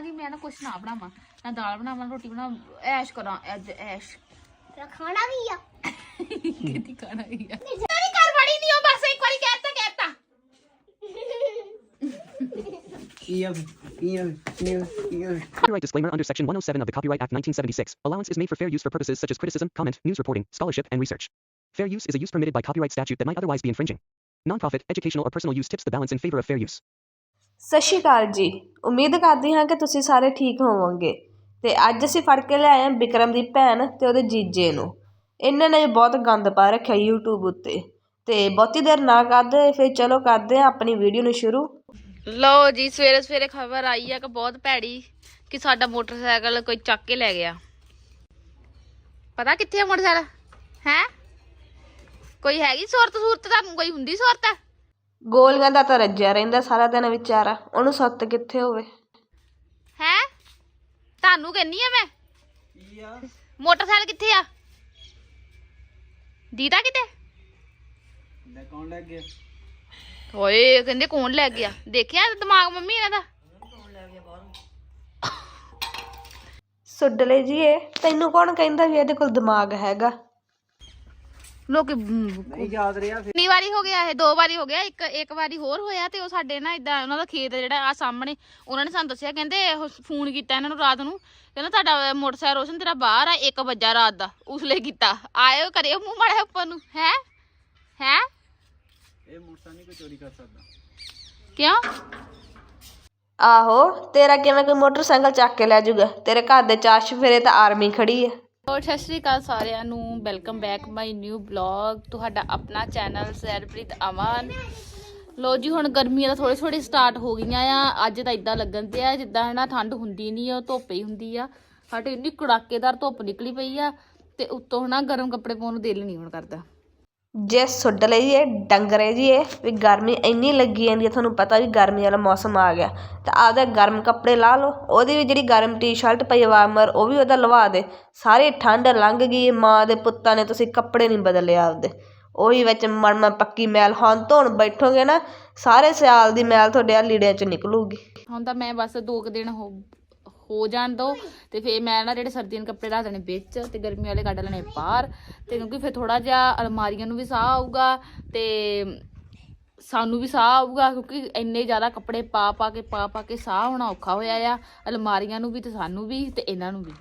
ਕਹਾਂਗੀ ਮੈਂ ਨਾ ਕੁਛ ਨਾ ਬਣਾਵਾਂ ਨਾ ਦਾਲ ਬਣਾਵਾਂ ਨਾ ਰੋਟੀ ਬਣਾਵਾਂ ਐਸ਼ ਕਰਾਂ ਅੱਜ ਐਸ਼ ਤੇਰਾ ਖਾਣਾ ਵੀ ਆ ਕਿਤੇ ਖਾਣਾ ਹੀ ਆ ਤੇਰੀ ਘਰ ਵੜੀ ਨਹੀਂ ਉਹ ਬਸ ਇੱਕ ਵਾਰੀ ਕਹਿਤਾ ਕਹਿਤਾ ਕੀ ਆ ਕੀ ਆ ਕੀ ਆ ਕੀ ਆ Copyright disclaimer under Section 107 of the Copyright Act 1976. Allowance is made for fair use for purposes such as criticism, comment, news reporting, scholarship, and research. Fair use is a use permitted by copyright statute that might otherwise be infringing. Non-profit, educational, or personal use tips the balance in favor of fair use. ਸਤਿ ਸ਼੍ਰੀ ਅਕਾਲ ਜੀ। ਉਮੀਦ ਕਰਦੀ ਹਾਂ ਕਿ ਤੁਸੀਂ ਸਾਰੇ ਠੀਕ ਹੋਵੋਗੇ। ਤੇ ਅੱਜ ਅਸੀਂ ਫੜ ਕੇ ਲਿਆਏ ਹਾਂ ਵਿਕਰਮ ਦੀ ਭੈਣ ਤੇ ਉਹਦੇ ਜੀਜੇ ਨੂੰ। ਇਹਨਾਂ ਨੇ ਬਹੁਤ ਗੰਦ ਪਾ ਰੱਖਿਆ YouTube ਉੱਤੇ। ਤੇ ਬਹੁਤੀ ਦੇਰ ਨਾ ਕਰਦੇ, ਫਿਰ ਚਲੋ ਕਰਦੇ ਹਾਂ ਆਪਣੀ ਵੀਡੀਓ ਨੂੰ ਸ਼ੁਰੂ। ਲਓ ਜੀ, ਸਵੇਰੇ ਸਵੇਰੇ ਖਬਰ ਆਈ ਆ ਕਿ ਬਹੁਤ ਭੈੜੀ ਕਿ ਸਾਡਾ ਮੋਟਰਸਾਈਕਲ ਕੋਈ ਚੱਕ ਕੇ ਲੈ ਗਿਆ। ਪਤਾ ਕਿੱਥੇ ਆ ਮੋਟਰਸਾਈਕਲ? ਹੈ? ਕੋਈ ਹੈਗੀ ਸੂਰਤ ਸੂਰਤ ਤੁਹਾਨੂੰ ਕੋਈ ਹੁੰਦੀ ਸੂਰਤ? ਗੋਲੀਆਂ ਦਾ ਤਾਂ ਰੱਜਿਆ ਰਹਿੰਦਾ ਸਾਰਾ ਦਿਨ ਵਿਚਾਰਾ ਉਹਨੂੰ ਸੱਤ ਕਿੱਥੇ ਹੋਵੇ? ਹੈ? ਤੁਹਾਨੂੰ ਕਹਿੰਨੀ ਆ ਮੈਂ? ਕੀ ਆ ਮੋਟਰਸਾਈਕਲ ਕਿੱਥੇ ਆ? ਦੀਦਾ ਕਿਤੇ? ਲੈ ਕੌਣ ਲੱਗ ਗਿਆ? ਓਏ ਕਹਿੰਦੇ ਕੌਣ ਲੈ ਗਿਆ? ਦੇਖਿਆ ਦਿਮਾਗ ਮੰਮੀ ਇਹਨਾਂ ਦਾ? ਸੁੱਡਲੇ ਜੀਏ ਤੈਨੂੰ ਕੌਣ ਕਹਿੰਦਾ ਵੀ ਇਹਦੇ ਕੋਲ ਦਿਮਾਗ ਹੈਗਾ? ਲੋਕ ਨਹੀਂ ਯਾਦ ਰਿਹਾ ਫਿਰ। ਕਿੰਨੀ ਵਾਰੀ ਹੋ ਗਿਆ ਇਹ? ਦੋ ਵਾਰੀ ਹੋ ਗਿਆ ਇੱਕ ਇੱਕ ਵਾਰੀ ਹੋਰ ਹੋਇਆ ਤੇ ਉਹ ਸਾਡੇ ਨਾ ਇਦਾਂ ਉਹਨਾਂ ਦਾ ਖੇਤ ਜਿਹੜਾ ਆ ਸਾਹਮਣੇ ਉਹਨਾਂ ਨੇ ਸਾਨੂੰ ਦੱਸਿਆ ਕਹਿੰਦੇ ਉਹ ਫੋਨ ਕੀਤਾ ਇਹਨਾਂ ਨੂੰ ਰਾਤ ਨੂੰ ਕਹਿੰਦਾ ਤੁਹਾਡਾ ਮੋਟਰਸਾਈਕਲ ਰੋਸ਼ਨ ਤੇਰਾ ਬਾਹਰ ਆ 1 ਵਜਾ ਰਾਤ ਦਾ ਉਸਲੇ ਕੀਤਾ। ਆਇਓ ਕਰਿਓ ਮੂੰਹ ਮਾੜਾ ਉੱਪਰ ਨੂੰ ਹੈ? ਹੈ? ਇਹ ਮੋਟਰਸਾਈਕਲ ਨਹੀਂ ਕੋਈ ਚੋਰੀ ਕਰ ਸਕਦਾ। ਕਿਉਂ? ਆਹੋ ਤੇਰਾ ਕਿਵੇਂ ਕੋਈ ਮੋਟਰਸਾਈਕਲ ਚੱਕ ਕੇ ਲੈ ਜਾਊਗਾ? ਤੇਰੇ ਘਰ ਦੇ ਚਾਰ ਚਫੇਰੇ ਤਾਂ ਆਰਮੀ ਖੜੀ ਹੈ ਹੋਰ, ਸਤਿ ਸ਼੍ਰੀ ਅਕਾਲ ਸਾਰਿਆਂ ਨੂੰ। Welcome back my new blog ਤੁਹਾਡਾ ਆਪਣਾ ਚੈਨਲ ਸੈਰਪ੍ਰੀਤ ਅਮਨ। ਲੋ ਜੀ, ਹੁਣ ਗਰਮੀਆਂ ਦਾ ਥੋੜੀ ਥੋੜੀ ਸਟਾਰਟ ਹੋ ਗਈਆਂ ਆ। ਅੱਜ ਤਾਂ ਇਦਾਂ ਲੱਗਣ ਤੇ ਆ ਜਿੱਦਾਂ ਹਨਾ ਠੰਡ ਹੁੰਦੀ ਨਹੀਂ ਉਹ ਧੁੱਪ ਹੀ ਹੁੰਦੀ ਆ। ਸਾਡੇ ਇੰਨੀ ਕੜਾਕੇਦਾਰ ਧੁੱਪ ਨਿਕਲੀ ਪਈ ਆ, ਤੇ ਉੱਤੋਂ ਹਨਾ ਗਰਮ ਕੱਪੜੇ ਪਾਉਣ ਨੂੰ ਦਿਲ ਨਹੀਂ ਹੁਣ ਕਰਦਾ। ਜੇ ਸੁੱਡ ਲਈਏ ਡੰਗਰੇ ਜੀਏ ਵੀ ਗਰਮੀ ਇੰਨੀ ਲੱਗੀ ਜਾਂਦੀ ਹੈ ਤੁਹਾਨੂੰ ਪਤਾ ਵੀ ਗਰਮੀ ਵਾਲਾ ਮੌਸਮ ਆ ਗਿਆ। ਤਾਂ ਆਪਦੇ ਗਰਮ ਕੱਪੜੇ ਲਾ ਲਓ, ਉਹਦੀ ਵੀ ਜਿਹੜੀ ਗਰਮ ਟੀ-ਸ਼ਰਟ ਪਈ ਵਾਰਮਰ ਉਹ ਵੀ ਉਹਦਾ ਲਵਾ ਦੇ। ਸਾਰੀ ਠੰਡ ਲੰਘ ਗਈ ਮਾਂ ਦੇ ਪੁੱਤਾਂ ਨੇ ਤੁਸੀਂ ਕੱਪੜੇ ਨਹੀਂ ਬਦਲੇ ਆਪਦੇ। ਉਹੀ ਵਿੱਚ ਮਰਮਾ ਪੱਕੀ ਮੈਲ ਹੁਣ ਧੋਣ ਬੈਠੋਗੇ ਨਾ, ਸਾਰੇ ਸਿਆਲ ਦੀ ਮੈਲ ਤੁਹਾਡੇ ਆ ਲੀੜਿਆਂ 'ਚ ਨਿਕਲੂਗੀ। ਹੁਣ ਤਾਂ ਮੈਂ ਬਸ ਦੋ ਕੁ ਦਿਨ ਹੋ ਹੋ ਜਾਣ ਦੋ। ਤੇ ਫਿਰ ਮੈਂ ਨਾ ਜਿਹੜੇ ਸਰਦੀਆਂ ਦੇ ਕੱਪੜੇ ਰੱਖ ਦੇਣੇ ਵਿੱਚ ਤੇ ਗਰਮੀ ਵਾਲੇ ਕੱਢ ਲੈਣੇ ਬਾਹਰ। ਤੇ ਕਿਉਂਕਿ ਫਿਰ ਥੋੜਾ ਜਿਹਾ ਅਲਮਾਰੀਆਂ ਨੂੰ ਵੀ ਸਾਹ ਆਊਗਾ ਤੇ ਸਾਨੂੰ ਵੀ ਸਾਹ ਆਊਗਾ ਕਿਉਂਕਿ ਇੰਨੇ ਜ਼ਿਆਦਾ ਕੱਪੜੇ ਪਾ ਪਾ ਕੇ, ਪਾ ਪਾ ਕੇ ਸਾਹ ਹੋਣਾ ਔਖਾ ਹੋਇਆ ਆ। ਅਲਮਾਰੀਆਂ ਨੂੰ ਵੀ ਤੇ ਸਾਨੂੰ ਵੀ ਤੇ ਇਹਨਾਂ ਨੂੰ ਵੀ।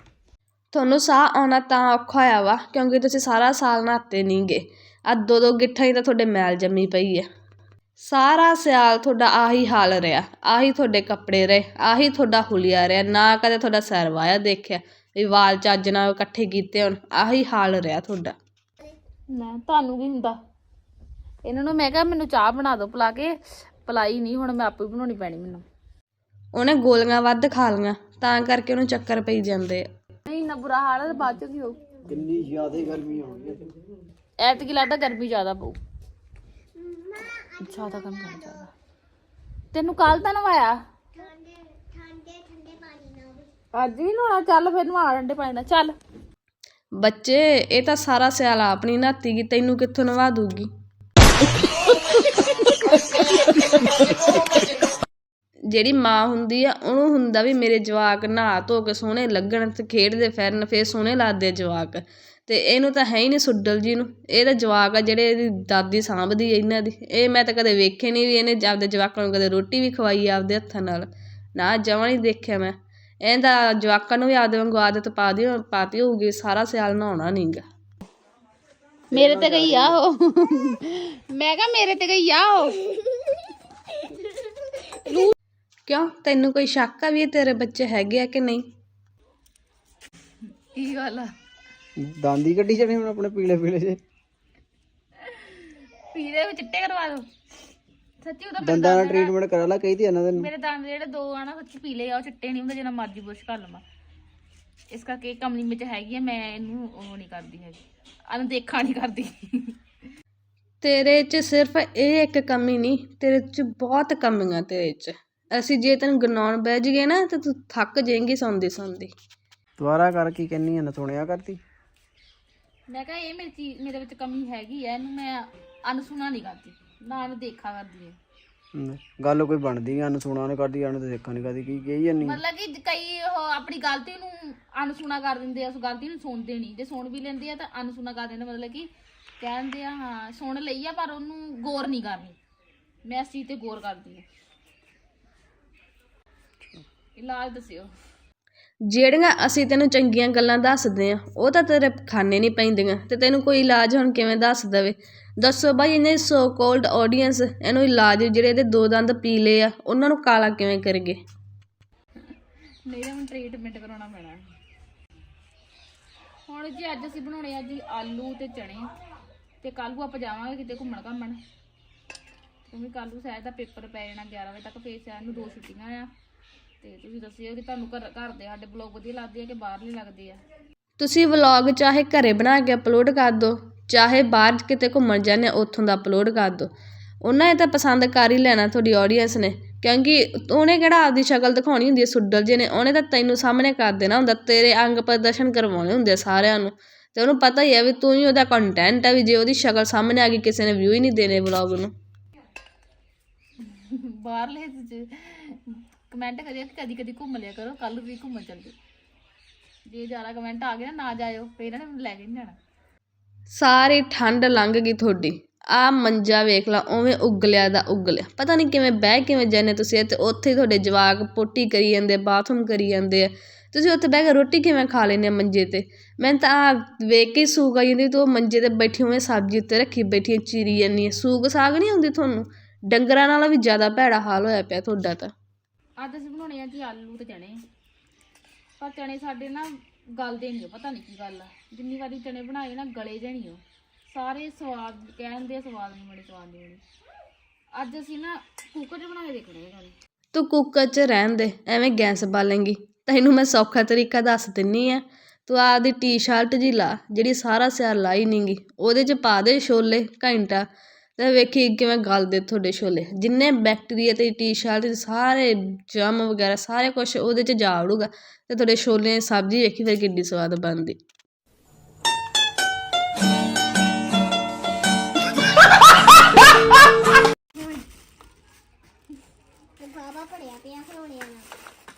ਤੁਹਾਨੂੰ ਸਾਹ ਆਉਣਾ ਤਾਂ ਔਖਾ ਹੋਇਆ ਵਾ, ਕਿਉਂਕਿ ਤੁਸੀਂ ਸਾਰਾ ਸਾਲ ਨਹਾਤੇ ਨਹੀਂਗੇ ਆ ਦੋ ਦੋ ਗਿੱਠਾਂ ਹੀ ਤਾਂ ਤੁਹਾਡੇ ਮੈਲ ਜੰਮੀ ਪਈ ਹੈ ਸਾਰਾ ਸਿਆਲ ਤੁਹਾਡਾ ਆਹੀ ਹਾਲ ਰਿਹਾ ਆਹੀ ਤੁਹਾਡੇ ਕੱਪੜੇ ਰਹੇ ਆਹੀ ਤੁਹਾਡਾ ਹੁਲੀਆ ਰਿਹਾ ਨਾ ਕਦੇ ਤੁਹਾਡਾ ਸਿਰ ਵਾਇਆ ਦੇਖਿਆ ਵੀ ਵਾਲ ਚੱਜ ਨਾਲ ਇਕੱਠੇ ਕੀਤੇ ਹੁਣ ਆਹੀ ਹਾਲ ਰਿਹਾ ਤੁਹਾਡਾ। ਨਾ ਤੁਹਾਨੂੰ ਵੀ ਹੁੰਦਾ? ਇਹਨਾਂ ਨੂੰ ਮੈਂ ਕਿਹਾ ਮੈਨੂੰ ਚਾਹ ਬਣਾ ਦਿਓ ਪਿਲਾ ਕੇ ਪਲਾਈ ਨਹੀਂ ਹੁਣ ਮੈਂ ਆਪੇ ਬਣਾਉਣੀ ਪੈਣੀ ਮੈਨੂੰ। ਉਹਨੇ ਗੋਲੀਆਂ ਵੱਧ ਖਾ ਲਈਆਂ ਤਾਂ ਕਰਕੇ ਉਹਨੂੰ ਚੱਕਰ ਪਈ ਜਾਂਦੇ ਆ। ਨਹੀਂ ਇੰਨਾ ਬੁਰਾ ਹਾਲ ਹੈ ਬਾਅਦ ਚ ਕੀ ਹੋਊ? ਕਿੰਨੀ ਜ਼ਿਆਦਾ ਗਰਮੀ ਹੋ ਗਈ ਹੈ। ਐਤਕੀ ਲੱਗਦਾ ਗਰਮੀ ਜ਼ਿਆਦਾ ਪਊ। ਜ਼ਿਆਦਾ ਕੰਮ ਕਰਨਾ ਜ਼ਿਆਦਾ ਤੈਨੂੰ ਕੱਲ ਤਾਂ ਨਵਾਇਆ? ਠੰਡੇ ਠੰਡੇ ਠੰਡੇ ਪਾਣੀ ਨਾਲ। ਅੱਜ ਵੀ ਨਵਾਣਾ ਚੱਲ ਫਿਰ ਨਵਾ ਠੰਡੇ ਪਾਣੀ ਨਾਲ ਚੱਲ। ਬੱਚੇ ਇਹ ਤਾਂ ਸਾਰਾ ਸਿਆਲ ਆਪਣੀ ਨਾਤੀ ਗੀ ਤੈਨੂੰ ਕਿੱਥੋਂ ਨਵਾ ਦੂਗੀ? ਜਿਹੜੀ ਮਾਂ ਹੁੰਦੀ ਆ ਉਹਨੂੰ ਹੁੰਦਾ ਵੀ ਮੇਰੇ ਜਵਾਕ ਨਹਾ ਧੋ ਕੇ ਸੋਹਣੇ ਲੱਗਣ ਤੇ ਖੇਡਦੇ ਫਿਰਨ ਫੇਰ ਸੋਹਣੇ ਲੱਗਦੇ ਜਵਾਕ। ਤੇ ਇਹਨੂੰ ਤਾਂ ਹੈ ਹੀ ਨਹੀਂ ਸੁੱਡਲ ਜੀ ਨੂੰ। ਇਹ ਤਾਂ ਜਵਾਕ ਆ ਜਿਹੜੇ ਇਹਦੀ ਦਾਦੀ ਸਾਂਭਦੀ ਇਹਨਾਂ ਦੀ। ਇਹ ਮੈਂ ਤਾਂ ਕਦੇ ਵੇਖੇ ਨਹੀਂ ਵੀ ਇਹਨੇ ਆਪਦੇ ਜਵਾਕਾਂ ਨੂੰ ਕਦੇ ਰੋਟੀ ਵੀ ਖਵਾਈ ਆ ਆਪਦੇ ਹੱਥਾਂ ਨਾਲ। ਨਾ ਜਮਾਂ ਨਹੀਂ ਦੇਖਿਆ ਮੈਂ। ਇਹਦਾ ਜਵਾਕਾਂ ਨੂੰ ਵੀ ਆਪਦੇ ਵਾਂਗੂ ਆਦਤ ਪਾ ਦਿਓ ਪਾਤੀ ਹੋਊਗੀ ਸਾਰਾ ਸਿਆਲ ਨਹਾਉਣਾ ਨਹੀਂਗਾ ਮੇਰੇ ਤੇ ਗਈ ਆ ਉਹ। ਮੈਂ ਕਿਹਾ ਮੇਰੇ ਤੇ ਗਈ ਆ ਉਹ। ਕਿਉਂ? ਤੈਨੂੰ ਕੋਈ ਸ਼ੱਕ ਆ ਵੀ ਇਹ ਤੇਰੇ ਬੱਚੇ ਹੈਗੇ ਆ ਕਿ ਨਹੀਂ? ਕੀ ਗੱਲ ਆ? ਦਾੰਦੀ ਕੱਢੀ ਜਾਣੀ ਹੁਣ ਆਪਣੇ ਪੀਲੇ ਪੀਲੇ ਜੇ। ਪੀਲੇ ਵਿੱਚ ਚਿੱਟੇ ਕਰਵਾ ਦੋ। ਸੱਚੀ ਉਹਦਾ ਦੰਦਾਂ ਦਾ ਟ੍ਰੀਟਮੈਂਟ ਕਰਾ ਲਾ ਕਹੀ ਤੇ ਇਹਨਾਂ ਦੇ ਮੇਰੇ ਦੰਦ ਜਿਹੜੇ ਦੋ ਆ ਨਾ ਸੱਚੀ ਪੀਲੇ ਆ ਉਹ ਚਿੱਟੇ ਨਹੀਂ ਹੁੰਦੇ ਜਿੰਨਾ ਮਰਜ਼ੀ ਬੁਰਸ਼ ਕਰ ਲਵਾਂ। ਇਸ ਕਰਕੇ ਕਮਲੀ ਵਿੱਚ ਹੈਗੀ ਆ ਮੈਂ ਇਹਨੂੰ ਉਹ ਨਹੀਂ ਕਰਦੀ ਹੈਗੀ। ਅਨ ਦੇਖਾ ਨਹੀਂ ਕਰਦੀ। ਤੇਰੇ 'ਚ ਸਿਰਫ ਇਹ ਇੱਕ ਕਮੀ ਨਹੀਂ ਤੇਰੇ 'ਚ ਬਹੁਤ ਕਮੀਆਂ ਤੇਰੇ 'ਚ। ਅਸੀਂ ਜੇ ਤੈਨੂੰ ਗਨਾਉਣ ਬਹਿ ਜੀਏ ਨਾ ਤੇ ਤੂੰ ਥੱਕ ਜਾਏਂਗੀ ਸੌਂਦੀ ਸੌਂਦੀ ਦੁਬਾਰਾ ਕਰ ਕੀ ਕਹਿੰਨੀ ਆ ਨਾ ਸੁਣਿਆ ਕਰਤੀ ਮੈਂ ਕਿਹਾ ਇਹ ਮੇਰੀ ਚੀਜ਼ ਮੇਰੇ ਵਿੱਚ ਕਮੀ ਹੈਗੀ ਆ ਇਹਨੂੰ ਮੈਂ ਅਨਸੁਣਾ ਨਹੀਂ ਕਰਦੀ। ਨਾ ਇਹਨੂੰ ਦੇਖਾ ਕਰਦੀ ਹਮ, ਗੱਲ ਕੋਈ ਬਣਦੀ ਨਹੀਂ ਅਨਸੁਣਾ ਨੇ ਕਰਦੀ ਅਨ ਤੇ ਸਿੱਖਾਂ ਨਹੀਂ ਕਰਦੀ। ਕੀ ਕਹੀ ਜਾਨੀ ਮਤਲਬ ਕਿ ਕਈ ਉਹ ਆਪਣੀ ਗਲਤੀ ਨੂੰ ਅਨਸੁਣਾ ਕਰ ਦਿੰਦੇ ਆ ਉਸ ਗਲਤੀ ਨੂੰ ਸੁਣਦੇ ਨਹੀਂ ਜੇ ਸੁਣ ਵੀ ਲੈਂਦੇ ਆ ਤਾਂ ਅਨਸੁਣਾ ਕਰ ਦਿੰਦੇ ਮਤਲਬ ਕਿ ਕਹਿੰਦੇ ਆ ਹਾਂ ਸੁਣ ਲਈ ਆ ਪਰ ਉਹਨੂੰ ਗੌਰ ਨਹੀਂ ਕਰਨੀ। ਮੈਂ ਇਸ ਚੀਜ਼ ਤੇ ਗੌਰ ਕਰਦੀ ਆ। ਇਲਾਜ ਦੱਸਿਓ। ਜਿਹੜੀਆਂ ਅਸੀਂ ਤੈਨੂੰ ਚੰਗੀਆਂ ਗੱਲਾਂ ਦੱਸਦੇ ਆ ਉਹ ਤਾਂ ਤੇਰੇ ਖਾਨੇ ਨਹੀਂ ਪੈਂਦੀਆਂ ਤੇ ਤੈਨੂੰ ਕੋਈ ਇਲਾਜ ਹੁਣ ਕਿਵੇਂ ਦੱਸ ਦਵੇ? ਦੱਸੋ ਬਾਈ, ਇਹਨੇ ਸੋ ਕੋਲਡ ਆਡੀਅנס ਇਹਨੂੰ ਇਲਾਜ ਜਿਹੜੇ ਇਹਦੇ ਦੋ ਦੰਦ ਪੀਲੇ ਆ, ਉਹਨਾਂ ਨੂੰ ਕਾਲਾ ਕਿਵੇਂ ਕਰਗੇ? ਨਹੀਂ ਤਾਂ ਹੁਣ ਟ੍ਰੀਟਮੈਂਟ ਕਰਾਉਣਾ ਪੈਣਾ। ਹੁਣ ਜੀ ਅੱਜ ਅਸੀਂ ਬਣਾਉਣੇ ਆ ਜੀ ਆਲੂ ਤੇ ਚਣੇ ਤੇ ਕੱਲ ਨੂੰ ਆਪਾਂ ਜਾਵਾਂਗੇ ਕਿਤੇ ਘੁੰਮਣ ਘਾਮਣ। ਕਿਉਂਕਿ ਕੱਲ ਨੂੰ ਸ਼ਾਇਦ ਦਾ ਪੇਪਰ ਪੈ ਜਾਣਾ 11 ਵਜੇ ਤੱਕ, ਫੇਰ ਸ਼ਾਇਦ ਨੂੰ ਦੋ ਛੁੱਟੀਆਂ ਆ। ਤੇ ਤੁਸੀਂ ਦੱਸਿਓ ਕਿ ਤੁਹਾਨੂੰ ਘਰ ਘਰ ਦੇ ਸਾਡੇ ਬਲੌਗ ਵਧੀਆ ਲੱਗਦੇ ਆ ਕਿ ਬਾਹਰਲੇ ਲੱਗਦੇ ਆ? ਤੁਸੀਂ ਵਲੌਗ ਚਾਹੇ ਘਰੇ ਬਣਾ ਕੇ ਅਪਲੋਡ ਕਰ ਦਿਓ ਚਾਹੇ ਬਾਹਰ ਕਿਤੇ ਘੁੰਮਣ ਜਾਂਦੇ ਉੱਥੋਂ ਦਾ ਅਪਲੋਡ ਕਰ ਦਿਓ ਉਹਨਾਂ ਨੇ ਤਾਂ ਪਸੰਦ ਕਰ ਹੀ ਲੈਣਾ ਤੁਹਾਡੀ ਆਡੀਅנס ਨੇ ਕਿਉਂਕਿ ਉਹਨੇ ਕਿਹੜਾ ਆਪਦੀ ਸ਼ਕਲ ਦਿਖਾਉਣੀ ਹੁੰਦੀ ਹੈ ਸੁੱਡਲ ਜੇ ਨੇ ਉਹਨੇ ਤਾਂ ਤੈਨੂੰ ਸਾਹਮਣੇ ਕਰ ਦੇਣਾ ਹੁੰਦਾ ਤੇਰੇ ਅੰਗ ਪ੍ਰਦਰਸ਼ਨ ਕਰਵਾਉਣੇ ਹੁੰਦੇ ਸਾਰਿਆਂ ਨੂੰ। ਤੇ ਉਹਨੂੰ ਪਤਾ ਹੀ ਹੈ ਵੀ ਤੂੰ ਹੀ ਉਹਦਾ ਕੰਟੈਂਟ ਹੈ ਵੀ ਜੇ ਉਹਦੀ ਸ਼ਕਲ ਸਾਹਮਣੇ ਆ ਗਈ ਕਿਸੇ ਨੇ ਵਿਊ ਹੀ ਨਹੀਂ ਦੇਣੇ ਵਲੌਗ ਨੂੰ। ਬਾਹਰਲੇ ਕਮੈਂਟ ਕਰਿਓ ਕਿ ਕਦੀ ਕਦੀ ਘੁੰਮ ਲਿਆ ਕਰੋ ਕੱਲ ਵੀ ਘੁੰਮਣ ਚੱਲ ਜਾਓ। ਜੇ ਜ਼ਿਆਦਾ ਕਮੈਂਟ ਆ ਗਏ ਨਾ ਨਾ ਜਾਇਓ, ਫੇਰ ਇਹਨਾਂ ਨੇ ਮੈਨੂੰ ਲੈ ਕੇ ਨਹੀਂ ਜਾਣਾ। ਸਾਰੀ ਠੰਡ ਲੰਘ ਗਈ ਤੁਹਾਡੀ। ਆ ਮੰਜਾ ਵੇਖ ਲਾ, ਉਵੇਂ ਉਗਲਿਆ ਦਾ ਉਗਲਿਆ। ਪਤਾ ਨਹੀਂ ਕਿਵੇਂ ਬਹਿ ਕਿਵੇਂ ਜਾਂਦੇ ਤੁਸੀਂ ਤੇ ਉੱਥੇ ਤੁਹਾਡੇ ਜਵਾਕ ਪੋਟੀ ਕਰੀ ਜਾਂਦੇ, ਬਾਥਰੂਮ ਕਰੀ ਜਾਂਦੇ ਆ। ਤੁਸੀਂ ਉੱਥੇ ਬਹਿ ਕੇ ਰੋਟੀ ਕਿਵੇਂ ਖਾ ਲੈਂਦੇ ਮੰਜੇ ਤੇ? ਮੈਂ ਤਾਂ ਆ ਵੇਖ ਕੇ ਹੀ ਸੂਗ ਆ ਜਾਂਦੀ, ਤੂੰ ਮੰਜੇ ਤੇ ਬੈਠੀ ਉਵੇਂ ਸਬਜ਼ੀ ਉੱਤੇ ਰੱਖੀ ਬੈਠੀ, ਚੀਰੀ ਜਾਂਦੀ ਹੈ ਸੂਗ ਸਾਗ ਨਹੀਂ ਹੁੰਦੀ ਤੁਹਾਨੂੰ? ਡੰਗਰਾਂ ਨਾਲ ਵੀ ਜ਼ਿਆਦਾ ਭੈੜਾ ਹਾਲ ਹੋਇਆ ਪਿਆ ਤੁਹਾਡਾ ਤਾਂ। ਅੱਜ ਅਸੀਂ ਬਣਾਉਣੇ ਆ ਜੀ ਆਲੂ ਤੇ ਚਣੇ ਪਰ ਚਣੇ ਸਾਡੇ ਨਾ ਗਲਦੇ ਨਹੀਂ ਪਤਾ ਨਹੀਂ ਕੀ ਗੱਲ ਆ। ਜਿੰਨੀ ਵਾਰੀ ਚਣੇ ਬਣਾਏ ਨਾ ਗਲੇ ਜੇ ਨਹੀਂ ਉਹ। ਸਾਰੇ ਸਵਾਦ ਕਹਿੰਦੇ ਸਵਾਦ ਨਹੀਂ ਬੜੇ ਸਵਾਦ ਨਹੀਂ ਅੱਜ ਅਸੀਂ ਨਾ ਕੁੱਕਰ 'ਚ ਬਣਾ ਕੇ ਦੇਖਣੇ ਆ ਗਾਣੇ ਤੂੰ ਕੁੱਕਰ 'ਚ ਰਹਿਣ ਦੇ, ਐਵੇਂ ਗੈਸ ਬਾਲੇਂਗੀ। ਤੈਨੂੰ ਮੈਂ ਸੌਖਾ ਤਰੀਕਾ ਦੱਸ ਦਿੰਨੀ ਆ। ਤੂੰ ਆਪਦੀ ਟੀ-ਸ਼ਰਟ ਜੀ ਲਾ, ਜਿਹੜੀ ਸਾਰਾ ਸਿਰ ਲਾਈ ਨਹੀਂਗੀ ਉਹਦੇ 'ਚ ਪਾ ਦੇ ਛੋਲੇ ਘੰਟਾ। ਤੇ ਵੇਖੀ ਕਿਵੇਂ ਗਲਦੇ ਤੁਹਾਡੇ ਛੋਲੇ। ਜਿੰਨੇ ਬੈਕਟੀਰੀਆ ਤੇ ਟੀ-ਸ਼ਰਟ ਦੇ ਸਾਰੇ ਜਮ ਵਗੈਰਾ ਸਾਰੇ ਕੁਝ ਉਹਦੇ 'ਚ ਜਾ ਵੜੂਗਾ ਤੇ ਤੁਹਾਡੇ ਛੋਲੇ ਦੀ ਸਬਜ਼ੀ ਵੇਖੀ ਫਿਰ ਕਿੱਡੀ ਸਵਾਦ ਬਣਦੀ। ਬਾਬਾ ਪੜਿਆ ਪਿਆ ਖਲੋਣਿਆ ਨਾਲ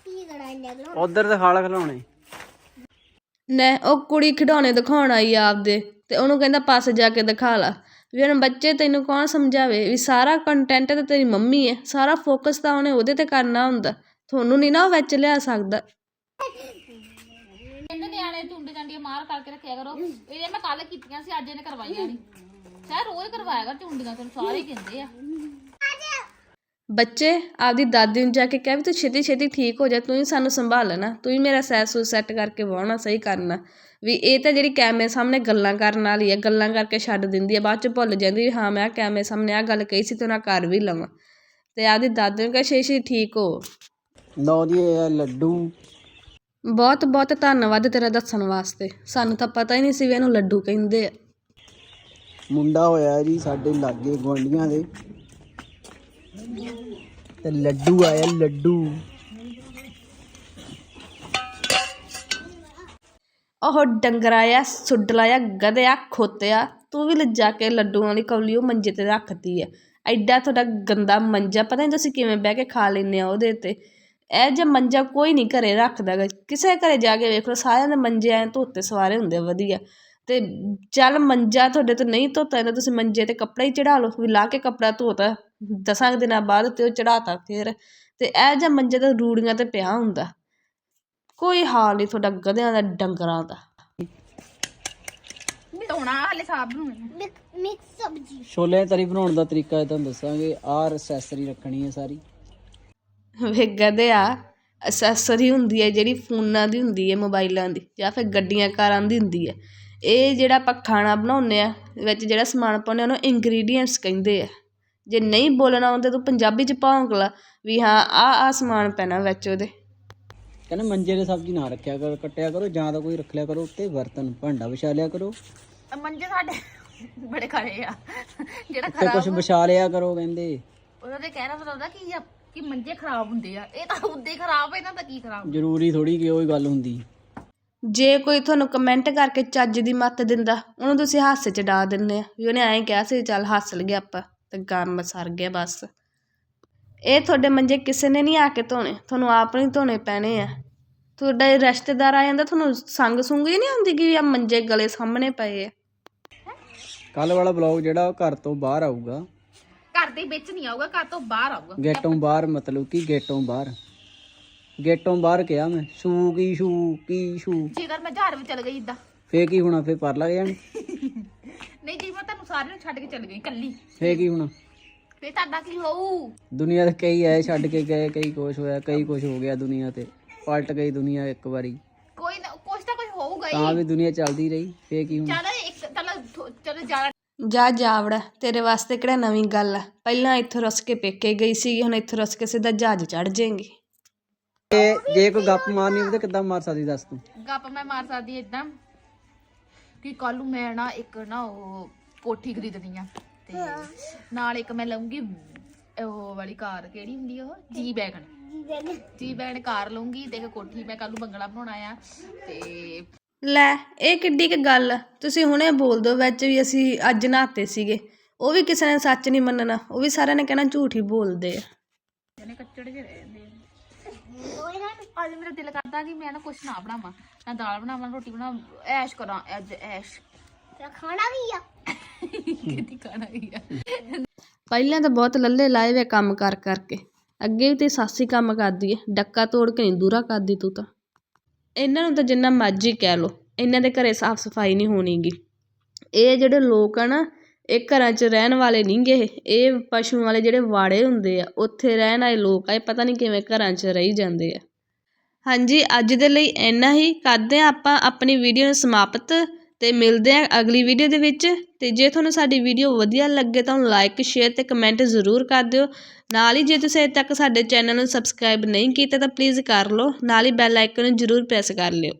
ਕੀ ਕਰਾਂ ਨਿਕਲੋ ਉਧਰ ਤੇ ਖਾਲ ਖਲਾਉਣੇ। ਨੇ ਉਹ ਕੁੜੀ ਖਿਡੌਣੇ ਦਿਖਾਉਣ ਆਈ ਆ ਆਪਦੇ ਤੇ ਉਹਨੂੰ ਕਹਿੰਦਾ ਪਾਸ ਜਾ ਕੇ ਦਿਖਾ ਲਾ। ਵੀ ਹੁਣ ਬੱਚੇ ਤੈਨੂੰ ਕੌਣ ਸਮਝਾਵੇ? ਵੀ ਸਾਰਾ ਕੰਟੈਂਟ ਤੇ ਤੇਰੀ ਮੰਮੀ ਹੈ। ਸਾਰਾ ਫੋਕਸ ਤਾਂ ਉਹਨੇ ਉਹਦੇ ਤੇ ਕਰਨਾ ਹੁੰਦਾ। ਤੁਹਾਨੂੰ ਨਹੀਂ ਨਾ ਉਹ ਵਿੱਚ ਲਿਆ ਸਕਦਾ। ਕਹਿੰਦੇ ਨਿਆਣੇ ਟੁੰਡੇ ਜਾਂਦੀਆਂ ਮਾਰ ਕਰਕੇ ਰੱਖਿਆ ਕਰੋ। ਇਹ ਮੈਂ ਕੱਲ ਕੀਤੀਆਂ ਸੀ, ਅੱਜ ਇਹਨੇ ਕਰਵਾਈਆਂ ਨਹੀਂ ਸ਼ਾਇਦ ਰੋਜ਼ ਕਰਵਾਇਆ ਕਰ ਝੁੰਡੀਆਂ ਤੁਹਾਨੂੰ ਸਾਰੇ ਕਹਿੰਦੇ ਆ। ਬੱਚੇ ਆਪਦੀ ਦਾਦੀ ਨੂੰ ਜਾ ਕੇ ਕਹਿ ਵੀ ਤੂੰ ਛੇਤੀ ਛੇਤੀ ਠੀਕ ਹੋ ਜਾ ਤੂੰ ਹੀ ਸਾਨੂੰ ਸੰਭਾਲਣਾ ਤੂੰ ਹੀ ਮੇਰਾ ਸੈਸੂ ਸੈੱਟ ਕਰਕੇ ਵਾਹਣਾ ਸਹੀ ਕਰਨਾ। ਵੀ ਇਹ ਤਾਂ ਜਿਹੜੀ ਕੈਮਰੇ ਸਾਹਮਣੇ ਗੱਲਾਂ ਕਰਨ ਵਾਲੀ ਹੈ ਗੱਲਾਂ ਕਰਕੇ ਛੱਡ ਦਿੰਦੀ ਹੈ ਬਾਅਦ ਚ ਭੁੱਲ ਜਾਂਦੀ ਵੀ ਹਾਂ ਮੈਂ ਕੈਮਰੇ ਸਾਹਮਣੇ ਆ ਗੱਲ ਕਹੀ ਸੀ ਤੇ ਉਹਨਾਂ ਕਰ ਵੀ ਲਵਾਂ। ਤੇ ਆਪਦੀ ਦਾਦੀ ਨੂੰ ਕਹੇ ਛੇ ਛੇ ਠੀਕ ਹੋ। ਲਓ ਜੀ ਇਹ ਆ ਲੱਡੂ। ਬਹੁਤ ਬਹੁਤ ਧੰਨਵਾਦ ਤੇਰਾ ਦੱਸਣ ਵਾਸਤੇ। ਸਾਨੂੰ ਤਾਂ ਪਤਾ ਹੀ ਨਹੀਂ ਸੀ ਵੀ ਇਹਨੂੰ ਲੱਡੂ ਕਹਿੰਦੇ ਆ। ਮੁੰਡਾ ਹੋਇਆ ਜੀ ਸਾਡੇ ਲਾਗੇ ਗੁਆਂਢੀਆਂ ਦੇ। ਤੇ ਲੱਡੂ ਆਇਆ, ਲੱਡੂ। ਉਹ ਡੰਗਰਾ ਆ ਸੁੱਡਲਾ ਆ ਗਧਿਆ, ਖੋਤਿਆ। ਤੂੰ ਵੀ ਲੱਜਾ ਕੇ ਲੱਡੂਆਂ ਵਾਲੀ ਕੌਲੀ ਉਹ ਮੰਜੇ ਤੇ ਰੱਖਤੀ ਆ। ਐਡਾ ਤੁਹਾਡਾ ਗੰਦਾ ਮੰਜਾ, ਪਤਾ ਨਹੀਂ ਤੁਸੀਂ ਕਿਵੇਂ ਬਹਿ ਕੇ ਖਾ ਲੈਂਦੇ ਆ ਉਹਦੇ ਤੇ। ਇਹ ਜੇ ਮੰਜਾ ਕੋਈ ਨਹੀਂ ਘਰੇ ਰੱਖਦਾ ਗਾ। ਕਿਸੇ ਘਰੇ ਜਾ ਕੇ ਵੇਖ ਲਓ, ਸਾਰਿਆਂ ਦੇ ਮੰਜੇ ਐ ਧੋਤੇ ਸਵਾਰੇ ਹੁੰਦੇ ਆ, ਵਧੀਆ। ਤੇ ਚੱਲ ਮੰਜਾ ਤੁਹਾਡੇ ਤੋਂ ਨਹੀਂ ਧੋਤਾ ਜਾਂਦਾ ਤੁਸੀਂ ਮੰਜੇ ਤੇ ਕੱਪੜਾ ਹੀ ਚੜਾ ਲਓ ਵੀ ਲਾ ਕੇ ਕੱਪੜਾ ਧੋਤਾ ਦਸਾਂ ਕੁ ਦਿਨਾਂ ਬਾਅਦ ਤੇ ਉਹ ਚੜਾਤਾ ਫਿਰ। ਤੇ ਇਹ ਜਿਹਾ ਮੰਜੇ ਤੇ ਰੂੜੀਆਂ ਤੇ ਪਿਆ ਹੁੰਦਾ। ਕੋਈ ਹਾਲ ਨਹੀਂ ਤੁਹਾਡਾ ਗਧਿਆਂ ਦਾ ਡੰਗਰਾਂ ਦਾ। ਧੋਣਾ ਹਲੇ ਸਾਬ ਨੂੰ ਮਿਕਸ ਸਬਜੀ। ਛੋਲੇ ਤਰੀ ਬਣਾਉਣ ਦਾ ਤਰੀਕਾ ਇਹ ਤੁਹਾਨੂੰ ਦੱਸਾਂਗੇ ਆਹ ਅਸੈਸਰੀ ਰੱਖਣੀ ਹੈ ਸਾਰੀ। ਵੇ ਗਧਿਆ ਅਸੈਸਰੀ ਹੁੰਦੀ ਹੈ ਜਿਹੜੀ ਫੋਨਾਂ ਦੀ ਹੁੰਦੀ ਹੈ ਮੋਬਾਈਲਾਂ ਦੀ ਜਾਂ ਫਿਰ ਗੱਡੀਆਂ ਕਾਰਾਂ ਦੀ ਹੁੰਦੀ ਹੈ। ਇਹ ਜਿਹੜਾ ਆਪਾਂ ਖਾਣਾ ਬਣਾਉਂਦੇ ਆ ਵਿੱਚ ਜਿਹੜਾ ਸਮਾਨ ਪਾਉਂਦੇ ਉਹਨੂੰ ਇੰਗਰੀਡੀਅੰਟਸ ਕਹਿੰਦੇ ਆ। ਜੇ ਨਹੀਂ ਬੋਲਣਾ ਆਉਂਦਾ ਤੂੰ ਪੰਜਾਬੀ ਚ ਭੌਂਕ ਲਾ ਵੀ ਹਾਂ ਆ ਆ ਸਮਾਨ ਪੈਣਾ ਵਿੱਚ ਉਹਦੇ। ਕਹਿੰਦੇ ਮੰਜੇ ਤੇ ਸਬਜ਼ੀ ਨਾ ਰੱਖਿਆ ਕਰੋ ਕੱਟਿਆ ਕਰੋ ਜਾਂ ਤਾਂ ਕੋਈ ਰੱਖ ਲਿਆ ਕਰੋ ਉੱਤੇ ਬਰਤਨ ਭਾਂਡਾ ਵਿਛਾ ਲਿਆ ਕਰੋ। ਮੰਜੇ ਸਾਡੇ ਬੜੇ ਖੜੇ ਆ। ਜਿਹੜਾ ਉੱਤੇ ਕੁਝ ਵਿਛਾ ਲਿਆ ਕਰੋ ਕਹਿੰਦੇ। ਉਹਨਾਂ ਦੇ ਕਹਿਣਾ ਮਤਲਬ ਦਾ ਕਿ ਆ- ਕਿ ਮੰਜੇ ਖਰਾਬ ਹੁੰਦੇ ਆ। ਇਹ ਤਾਂ ਉਦੇ ਹੀ ਖਰਾਬ ਆ ਇਹਨਾਂ ਦਾ ਕੀ ਖਰਾਬ? ਜ਼ਰੂਰੀ ਥੋੜੀ ਕਿ ਉਹੀ ਗੱਲ ਹੁੰਦੀ। ਜੇ ਕੋਈ ਤੁਹਾਨੂੰ ਕਮੈਂਟ ਕਰਕੇ ਚੱਜ ਦੀ ਮੱਤ ਦਿੰਦਾ ਉਹਨੂੰ ਤੁਸੀਂ ਹਾਸੇ ਚ ਡਾ ਦਿੰਦੇ ਆ ਵੀ ਉਹਨੇ ਐਂ ਕਿਹਾ ਸੀ ਚੱਲ ਹੱਸ ਲਗੇ ਆਪਾਂ ਤੇ ਕੰਮ ਸਰ ਗਿਆ ਬਸ। ਇਹ ਤੁਹਾਡੇ ਮੰਜੇ ਕਿਸੇ ਨੇ ਨਹੀਂ ਆ ਕੇ ਧੋਣੇ ਤੁਹਾਨੂੰ ਆਪ ਨੂੰ ਹੀ ਧੋਣੇ ਪੈਣੇ ਆ। ਤੁਹਾਡਾ ਇਹ ਰਿਸ਼ਤੇਦਾਰ ਆ ਜਾਂਦਾ ਤੁਹਾਨੂੰ ਸੰਗ ਸੁੰਗ ਹੀ ਨਹੀਂ ਹੁੰਦੀ ਕਿ ਆ ਮੰਜੇ ਗਲੇ ਸਾਹਮਣੇ ਪਏ ਆ। ਕੱਲ ਵਾਲਾ ਬਲੌਗ ਜਿਹੜਾ ਉਹ ਘਰ ਤੋਂ ਬਾਹਰ ਆਊਗਾ। ਘਰ ਦੇ ਵਿੱਚ ਨਹੀਂ ਆਊਗਾ ਘਰ ਤੋਂ ਬਾਹਰ ਆਊਗਾ। ਗੇਟੋਂ ਬਾਹਰ ਮਤਲਬ ਕਿ ਗੇਟੋਂ ਬਾਹਰ। ਗੇਟੋਂ ਬਾਹਰ ਕਿਹਾ ਮੈਂ ਸ਼ੂ ਕੀ ਸ਼ੂ ਕੀ ਸ਼ੂ। ਜੇਕਰ ਮੈਂ ਜਹਾਰ ਵਿੱਚ ਚਲ ਗਈ ਇਦਾਂ ਫੇ ਕੀ ਹੋਣਾ ਫੇ ਪਰ ਲੱਗ ਜਾਣੀ ਨਹੀਂ ਜੀ ਮੈਂ ਤੁਹਾਨੂੰ ਸਾਰਿਆਂ ਨੂੰ ਛੱਡ ਕੇ ਚਲ ਗਈ ਇਕੱਲੀ। ਫੇ ਕੀ ਹੋਣਾ? ਫੇ ਤੁਹਾਡਾ ਕੀ ਹੋਊ? ਦੁਨੀਆ ਦੇ ਕਈ ਐ ਛੱਡ ਕੇ ਗਏ ਕਈ ਕੁਛ ਹੋਇਆ ਕਈ ਕੁਛ ਹੋ ਗਿਆ ਦੁਨੀਆ ਤੇ। ਪਲਟ ਗਈ ਦੁਨੀਆ ਇੱਕ ਵਾਰੀ। ਕੋਈ ਨਾ ਕੁਛ ਤਾਂ ਕੁਛ ਹੋਊਗਾ ਹੀ। ਤਾਂ ਵੀ ਦੁਨੀਆ ਚੱਲਦੀ ਰਹੀ ਫੇ ਕੀ ਹੋਣਾ? ਚੱਲ ਇੱਕ ਚੱਲ ਚੱਲ ਜ਼ਿਆਦਾ ਜਾ ਜਾਵੜਾ ਤੇਰੇ ਵਾਸਤੇ ਕਿਹੜਾ ਨਵੀਂ ਗੱਲ ਆ? ਪਹਿਲਾਂ ਇੱਥੋਂ ਰੁੱਸ ਕੇ ਪੇਕੇ ਗਈ ਸੀ ਹੁਣ ਇੱਥੋਂ ਰੁੱਸ ਕੇ ਸਿੱਧਾ ਜਹਾਜ਼ ਚੜ ਜਾਏਂਗੀ। ਤੇ ਜੇ ਕੋਈ ਗੱਪ ਮਾਰਨੀ ਹੋਵੇ ਤਾਂ ਕਿੱਦਾਂ ਮਾਰ ਸਕਦੀ ਦੱਸ ਤੂੰ? ਗੱਪ ਮੈਂ ਮਾਰ ਸਕਦੀ ਇਦਾਂ ਕਿ ਕੱਲ ਨੂੰ ਮੈਂ ਨਾ ਇੱਕ ਨਾ ਉਹ ਕੋਠੀ ਖਰੀਦਣੀ ਆ ਤੇ ਨਾਲ ਇੱਕ ਮੈਂ ਲਵਾਂਗੀ ਉਹ ਵਾਲੀ ਕਾਰ ਕਿਹੜੀ ਹੁੰਦੀ ਆ ਉਹ? ਜੀ ਵੈਗਨ ਜੀ ਵੈਗਨ ਕਾਰ ਲਵਾਂਗੀ ਤੇ ਇੱਕ ਕੋਠੀ ਮੈਂ ਕੱਲ ਨੂੰ ਬੰਗਲਾ ਬਣਾਉਣਾ ਆ ਤੇ ਲੈ ਇਹ ਕਿੱਡੀ ਕੁ ਗੱਲ ਆ। ਤੁਸੀਂ ਹੁਣੇ ਬੋਲ ਦੋ ਵਿੱਚ ਵੀ ਅਸੀਂ ਅੱਜ ਨਹਾਤੇ ਸੀਗੇ। ਉਹ ਵੀ ਕਿਸੇ ਨੇ ਸੱਚ ਨਹੀਂ ਮੰਨਣਾ ਉਹ ਵੀ ਸਾਰਿਆਂ ਨੇ ਕਹਿਣਾ ਝੂਠ ਹੀ ਬੋਲਦੇ ਆ। ਇਹਨੇ ਕੱਚੜ ਜਿਹੇ ਰਹਿ ਅੱਜ ਮੇਰਾ ਦਿਲ ਕਰਦਾ ਕਿ ਮੈਂ ਨਾ ਕੁਛ ਨਾ ਬਣਾਵਾਂ। ਨਾ ਦਾਲ ਬਣਾਵਾਂ ਨਾ ਰੋਟੀ ਬਣਾ ਐਸ਼ ਕਰਾਂ ਅੱਜ ਐਸ਼। ਤੇ ਖਾਣਾ ਵੀ ਆ। ਕਿਤੇ ਖਾਣਾ ਹੀ ਆ? ਪਹਿਲਾਂ ਤਾਂ ਬਹੁਤ ਲੱਲੇ ਲਾਏ ਵੇ ਕੰਮ ਕਰ ਕਰਕੇ। ਅੱਗੇ ਵੀ ਤੇ ਸਾਸੀ ਕੰਮ ਕਰਦੀ ਏ ਡੱਕਾ ਤੋੜ ਕੇ ਨਹੀਂ ਦੂਰਾ ਕਰਦੀ ਤੂੰ ਤਾਂ। ਇਹਨਾਂ ਨੂੰ ਤਾਂ ਜਿੰਨਾ ਮਰਜ਼ੀ ਕਹਿ ਲੋ ਇਹਨਾਂ ਦੇ ਘਰੇ ਸਾਫ਼ ਸਫ਼ਾਈ ਨਹੀਂ ਹੋਣੀਗੀ। ਇਹ ਜਿਹੜੇ ਲੋਕ ਆ ਨਾ ਇਹ ਘਰਾਂ 'ਚ ਰਹਿਣ ਵਾਲੇ ਨਹੀਂ ਗੇ ਇਹ ਪਸ਼ੂਆਂ ਵਾਲੇ ਜਿਹੜੇ ਵਾੜੇ ਹੁੰਦੇ ਆ, ਉੱਥੇ ਰਹਿਣ ਵਾਲੇ ਲੋਕ ਆ, ਇਹ ਪਤਾ ਨਹੀਂ ਕਿਵੇਂ ਘਰਾਂ 'ਚ ਰਹੀ ਜਾਂਦੇ ਆ। ਹਾਂਜੀ, ਅੱਜ ਦੇ ਲਈ ਇੰਨਾ ਹੀ। ਕਰਦੇ ਹਾਂ ਆਪਾਂ ਆਪਣੀ ਵੀਡੀਓ ਨੂੰ ਸਮਾਪਤ ਅਤੇ ਮਿਲਦੇ ਹਾਂ ਅਗਲੀ ਵੀਡੀਓ ਦੇ ਵਿੱਚ। ਅਤੇ ਜੇ ਤੁਹਾਨੂੰ ਸਾਡੀ ਵੀਡੀਓ ਵਧੀਆ ਲੱਗੇ ਤਾਂ ਲਾਈਕ ਸ਼ੇਅਰ ਅਤੇ ਕਮੈਂਟ ਜ਼ਰੂਰ ਕਰ ਦਿਓ। ਨਾਲ ਹੀ ਜੇ ਤੁਸੀਂ ਅਜੇ ਤੱਕ ਸਾਡੇ ਚੈਨਲ ਨੂੰ ਸਬਸਕ੍ਰਾਈਬ ਨਹੀਂ ਕੀਤਾ ਤਾਂ ਪਲੀਜ਼ ਕਰ ਲਓ। ਨਾਲ ਹੀ ਬੈਲ ਆਈਕਨ ਨੂੰ ਜ਼ਰੂਰ ਪ੍ਰੈਸ ਕਰ ਲਿਓ।